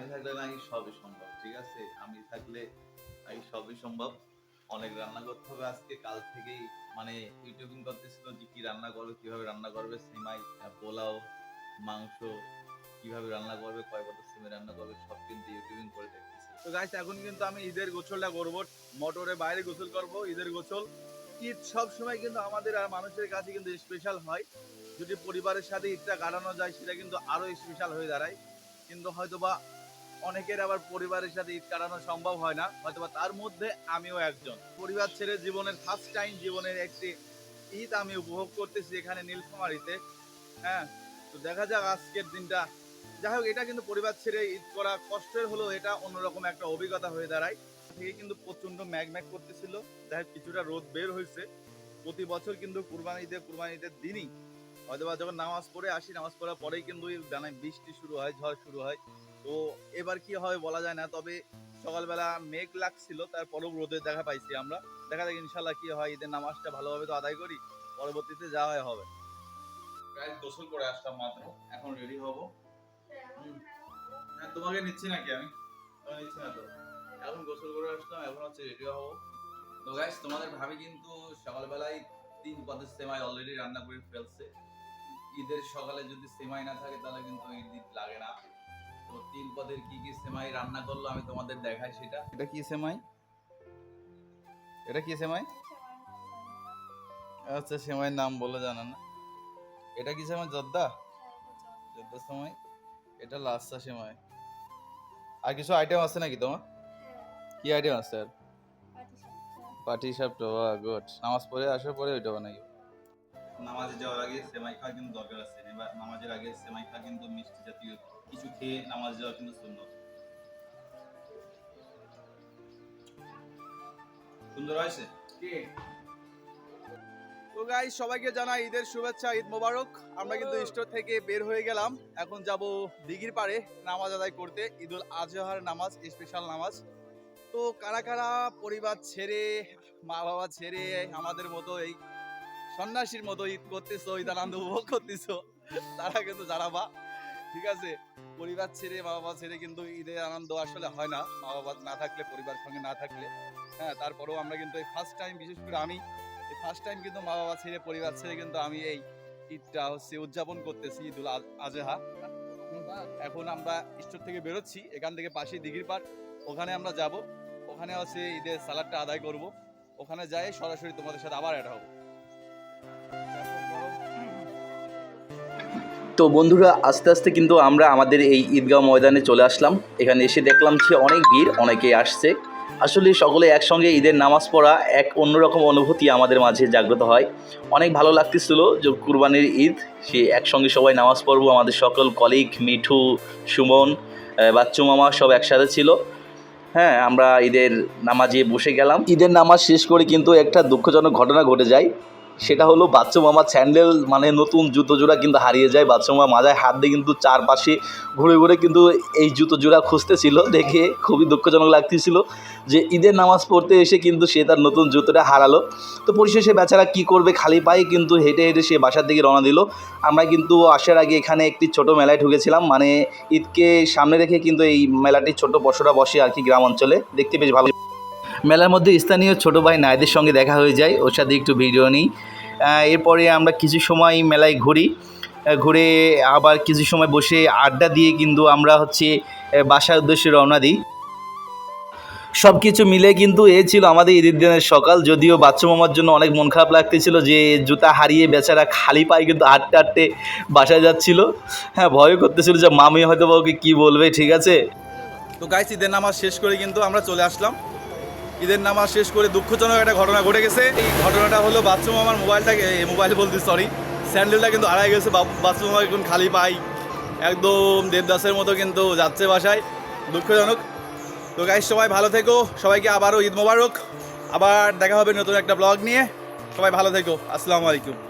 আমি থাকলে নাকি সবই সম্ভব, ঠিক আছে? আমি থাকলে নাকি সবই সম্ভব। অনেক রান্না করতে হবে আজকে, কাল থেকেই। মানে ইউটিউবিং করতেছিল যে কি রান্না করবে, কীভাবে রান্না করবে, সিমাই পোলাও, মাংস, কীভাবে রান্না করবে, কয় বছর সিমে রান্না করবে, সব কিন্তু ইউটিউবিং করে দেখতেছি। তো এখন কিন্তু আমি ঈদের গোসলটা করব, মোটরে বাইরে গোসল করব, ঈদের গোসল। ঈদ সব সময় কিন্তু আমাদের আর মানুষের কাছে কিন্তু স্পেশাল হয়। যদি পরিবারের সাথে ঈদটা কাটানো যায়, সেটা কিন্তু আরও স্পেশাল হয়ে দাঁড়ায়। কিন্তু হয়তোবা অনেকের আবার পরিবারের সাথে ঈদ কাটানো সম্ভব হয় না, হয়তোবা তার মধ্যে আমিও একজন। পরিবার ছেড়ে জীবনের ফার্স্ট টাইম জীবনের একটি ঈদ আমি উপভোগ করতেছি এখানে নীলফামারিতে। হ্যাঁ তো দেখা যাক আজকের দিনটা। যাই হোক, এটা কিন্তু পরিবার ছেড়ে ঈদ করা কষ্টের হলেও এটা অন্যরকম একটা অভিজ্ঞতা হয়ে দাঁড়ায়। থেকে কিন্তু প্রচণ্ড ম্যাগ ম্যাগ করতেছিল। যাই কিছুটা রোদ বের হয়েছে। প্রতি বছর কিন্তু কুরবানি ঈদে, কুরবানি ঈদের দিনই হয়তোবা যখন নামাজ পড়ে আসি, নামাজ পড়ার পরেই কিন্তু ডানায় বৃষ্টি শুরু হয়, ঝড় শুরু হয়। তো এবার কি হবে বলা যায় না, তবে সকালবেলা মেঘ লাগছিল, তারপরেও রোদের দেখা পাইছি আমরা। দেখা যাক ইনশাল্লাহ কি হয়, ঈদের নামাজটা ভালোভাবে তো আদায় করি, পরবর্তীতে যাওয়া হবে। গাইস গোসল করে আসলাম মাত্র, এখন রেডি হব। হ্যাঁ তোমাকে নিচ্ছি নাকি আমি? নিচ্ছি না তো? এখন গোসল করে আসলাম, এখন হচ্ছে রেডি হব। তো গাইস তোমাদের ভাবি কিন্তু সকালবেলায় তিন পদের সেমাই অলরেডি রান্না করে ফেলছে। ঈদের সকালে যদি সেমাই না থাকে, তাহলে কিন্তু ঈদ লাগে না। পদের কি কি সেমাই রান্না করল আমি তোমাদের দেখাই সেটা। এটা কি সেমাই? এটা কি সেমাই? আচ্ছা সেমাইয়ের নাম বলে জানা না। এটা কি সেমাই? জর্দা? জর্দা সেমাই। এটা লাচ্ছা সেমাই। আর কিছু আইটেম আছে নাকি তোমার? কি আইটেম আছে আর? পাটি সাপটা গুড নামাজ পড়ে আসার পরে ওইটা বানাই নামাজে যাওয়ার আগে সেমাই খাওয়া কিন্তু দরকার আছে। এবার নামাজের আগে সেমাই খাওয়া কিন্তু মিষ্টি জাতীয় কিছু খেয়ে নামাজ যাওয়া কিন্তু সুন্দর সুন্দর হয়েছে? তো গাইস সবাইকে জানাই ঈদের শুভেচ্ছা ঈদ মোবারক। আমরা কিন্তু স্টোর থেকে বের হয়ে গেলাম। এখন যাব দিঘির পাড়ে নামাজ আদায় করতে ঈদুল আজহার নামাজ স্পেশাল নামাজ। তো কারা কারা পরিবার ছেড়ে মা বাবা ছেড়ে আমাদের মতো এই সন্ন্যাসীর মতো ঈদ করতেছো, ঈদ আনন্দ উপভোগ করতেছো, তারা কিন্তু জানাবা। ঠিক আছে? পরিবার ছেড়ে মা বাবা ছেড়ে কিন্তু ঈদের আনন্দ আসলে হয় না। মা বাবা না থাকলে, পরিবার সঙ্গে না থাকলে। হ্যাঁ তারপরেও আমরা কিন্তু এই ফার্স্ট টাইম বিশেষ করে আমি, এই ফার্স্ট টাইম কিন্তু মা বাবা ছেড়ে, পরিবার ছেড়ে কিন্তু আমি এই ঈদটা হচ্ছে উদযাপন করতেছি, ঈদুল আজহা। এখন আমরা স্টোর থেকে বেরোচ্ছি, এখান থেকে পাশে দিঘির পাড়। ওখানে আমরা যাব। ওখানে হচ্ছে ঈদের সালাদটা আদায় করব। ওখানে যাই সরাসরি তোমাদের সাথে আবার এটা হব। তো বন্ধুরা, আস্তে আস্তে কিন্তু আমরা আমাদের এই ঈদগাঁও ময়দানে চলে আসলাম। এখানে এসে দেখলাম যে অনেক ভিড়, অনেকে আসছে। আসলে সকলে একসঙ্গে ঈদের নামাজ পড়া এক অন্যরকম অনুভূতি আমাদের মাঝে জাগ্রত হয়। অনেক ভালো লাগতেছিল যে কুরবানির ঈদ, সে একসঙ্গে সবাই নামাজ পড়ব। আমাদের সকল কলিগ মিঠু, সুমন বাচ্চু মামা সব একসাথে ছিল। হ্যাঁ আমরা ঈদের নামাজে বসে গেলাম। ঈদের নামাজ শেষ করে কিন্তু একটা দুঃখজনক ঘটনা ঘটে যায়। সেটা হলো বাচ্চু মামার স্যান্ডেল মানে নতুন জুতো জোড়া কিন্তু হারিয়ে যায়। বাচ্চু মামা মাজায় হাত দিয়ে কিন্তু চারপাশে ঘুরে ঘুরে কিন্তু এই জুতো জোড়া খুঁজতেছিল, দেখে খুবই দুঃখজনক লাগতেছিল যে ঈদের নামাজ পড়তে এসে কিন্তু সে তার নতুন জুতোটা হারালো। তো পরিশেষে বেচারা কি করবে খালি পায়ে কিন্তু হেঁটে হেঁটে সে বাসার দিকে রওনা দিল। আমরা কিন্তু আসার আগে এখানে একটি ছোট মেলায় ঢুকেছিলাম মানে ঈদকে সামনে রেখে কিন্তু এই মেলাটি ছোট বসরা বসে আর কি গ্রাম অঞ্চলে। দেখতে বেশ ভালো মেলার মধ্যে স্থানীয় ছোট ভাই নায়দের সঙ্গে দেখা হয়ে যায়, ওর সাথে একটু ভিডিও নিই। এরপরে আমরা কিছু সময় মেলায় ঘুরি। ঘুরে আবার কিছু সময় বসে আড্ডা দিয়ে কিন্তু আমরা হচ্ছে বাসার উদ্দেশ্যে রওনা দিই। সব কিছু মিলে কিন্তু এ ছিল আমাদের ঈদের দিনের সকাল, যদিও বাচ্চা মামার জন্য অনেক মন খারাপ লাগতেছিল যে জুতা হারিয়ে বেচারা খালি পায়ে কিন্তু হাঁটতে আটটে বাসায় যাচ্ছিল। হ্যাঁ ভয় করতেছিল যে মামি হয়তো ওকে কী বলবে, ঠিক আছে? তো গাইস ঈদের নামাজ শেষ করে কিন্তু আমরা চলে আসলাম। ঈদের নামাজ শেষ করে দুঃখজনক একটা ঘটনা ঘটে গেছে। এই ঘটনাটা হলো বাথরুম আমার মোবাইলটা মোবাইল বলতে সরি স্যান্ডেলটা কিন্তু আড়াই গেছে বাথরুম আমার এখন খালি পাই। একদম দেবদাসের মতো কিন্তু যাচ্ছে বাসায়, দুঃখজনক। তো গাইস সবাই ভালো থেকো, সবাইকে আবারও ঈদ মোবারক। আবার দেখা হবে নতুন একটা ব্লগ নিয়ে। সবাই ভালো থেকো, আসসালামু আলাইকুম।